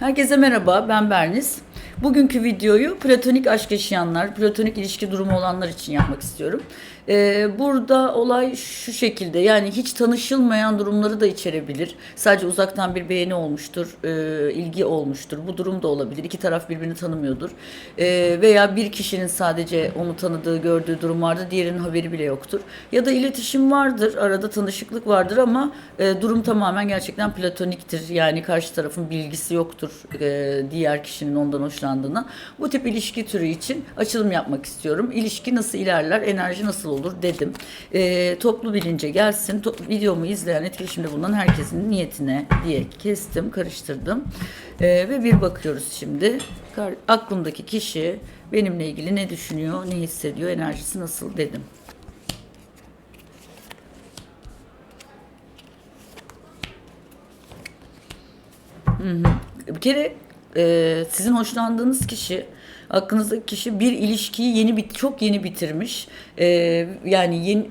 Herkese merhaba, ben Berniz. Bugünkü videoyu platonik aşk yaşayanlar, platonik ilişki durumu olanlar için yapmak istiyorum. Ee, burada olay şu şekilde, yani hiç tanışılmayan durumları da içerebilir. Sadece uzaktan bir beğeni olmuştur, e, ilgi olmuştur. Bu durum da olabilir. İki taraf birbirini tanımıyordur. Ee, veya bir kişinin sadece onu tanıdığı, gördüğü durum vardır, diğerinin haberi bile yoktur. Ya da iletişim vardır, arada tanışıklık vardır ama e, durum tamamen gerçekten platoniktir. Yani karşı tarafın bilgisi yoktur e, diğer kişinin ondan hoşlandığına. Bu tip ilişki türü için açılım yapmak istiyorum. İlişki nasıl ilerler, enerji nasıl olur dedim. E, toplu bilince gelsin. To- videomu izleyen, etkileşimde bulunan herkesin niyetine diye kestim, karıştırdım. E, ve bir bakıyoruz şimdi. Aklımdaki kişi benimle ilgili ne düşünüyor, ne hissediyor, enerjisi nasıl dedim. Bir kere e, sizin hoşlandığınız kişi, aklınızdaki kişi bir ilişkiyi yeni bit çok yeni bitirmiş. E, yani yeni,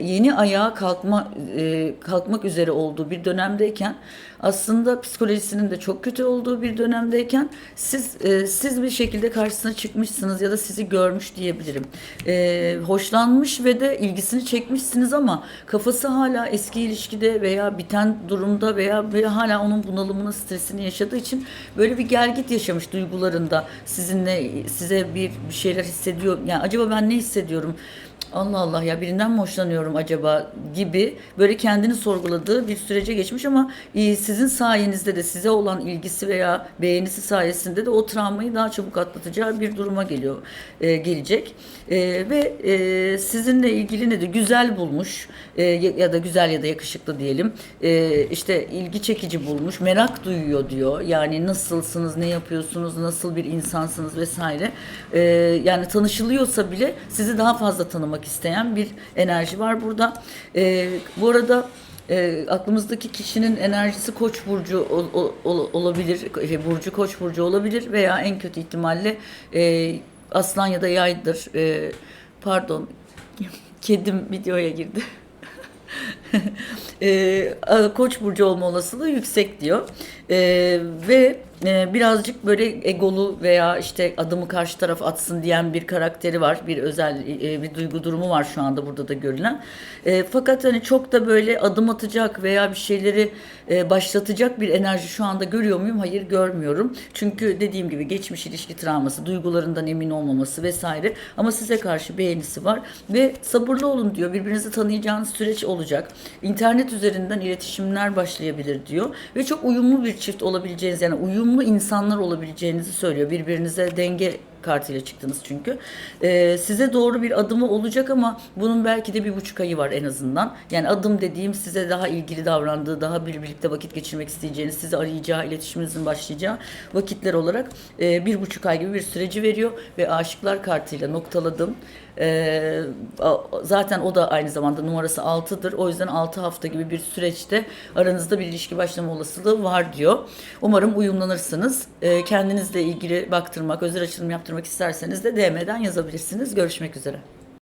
yeni ayağa kalkma e, kalkmak üzere olduğu bir dönemdeyken aslında psikolojisinin de çok kötü olduğu bir dönemdeyken siz e, siz bir şekilde karşısına çıkmışsınız ya da sizi görmüş diyebilirim. E, hoşlanmış ve de ilgisini çekmişsiniz ama kafası hala eski ilişkide veya biten durumda veya böyle hala onun bunalımını, stresini yaşadığı için böyle bir gelgit yaşamış duygularında. Sizinle size bir, bir şeyler hissediyor. Yani acaba ben ne hissediyorum? Allah Allah ya birinden mi hoşlanıyorum acaba gibi böyle kendini sorguladığı bir sürece geçmiş ama e, sizin sayenizde de size olan ilgisi veya beğenisi sayesinde de o travmayı daha çabuk atlatacağı bir duruma geliyor e, gelecek. E, ve e, sizinle ilgili ne de güzel bulmuş e, ya da güzel ya da yakışıklı diyelim E, işte ilgi çekici bulmuş merak duyuyor diyor. Yani nasılsınız ne yapıyorsunuz nasıl bir insansınız vesaire. E, yani tanışılıyorsa bile sizi daha fazla tanımak isteyen bir enerji var burada E, bu arada e, aklımızdaki kişinin enerjisi Koç burcu ol- ol- ol- olabilir, şey, burcu Koç burcu olabilir veya en kötü ihtimalle e, Aslan ya da Yaydır. E, pardon, kedim videoya girdi. e, Koç burcu olma olasılığı yüksek diyor. E, ve e, birazcık böyle egolu veya işte adımı karşı taraf atsın diyen bir karakteri var. Bir özel e, bir duygu durumu var şu anda burada da görülen. E, fakat hani çok da böyle adım atacak veya bir şeyleri e, başlatacak bir enerji şu anda görüyor muyum? Hayır görmüyorum. Çünkü dediğim gibi geçmiş ilişki travması, duygularından emin olmaması vesaire ama size karşı beğenisi var ve sabırlı olun diyor. Birbirinizi tanıyacağınız süreç olacak. İnternet üzerinden iletişimler başlayabilir diyor ve çok uyumlu bir çift olabileceğiniz yani uyumlu insanlar olabileceğinizi söylüyor. Birbirinize denge kartıyla çıktınız çünkü. Ee, size doğru bir adımı olacak ama bunun belki de bir buçuk ayı var en azından. Yani adım dediğim size daha ilgili davrandığı, daha bir birlikte vakit geçirmek isteyeceğiniz, sizi arayacağı, iletişiminizin başlayacağı vakitler olarak e, bir buçuk ay gibi bir süreci veriyor ve aşıklar kartıyla noktaladım. A- zaten o da aynı zamanda numarası 6'dır. O yüzden 6 hafta gibi bir süreçte aranızda bir ilişki başlama olasılığı var diyor. Umarım uyumlanırsınız. Ee, kendinizle ilgili baktırmak, özel açılım yaptırmak isterseniz de DM'den yazabilirsiniz. Görüşmek üzere.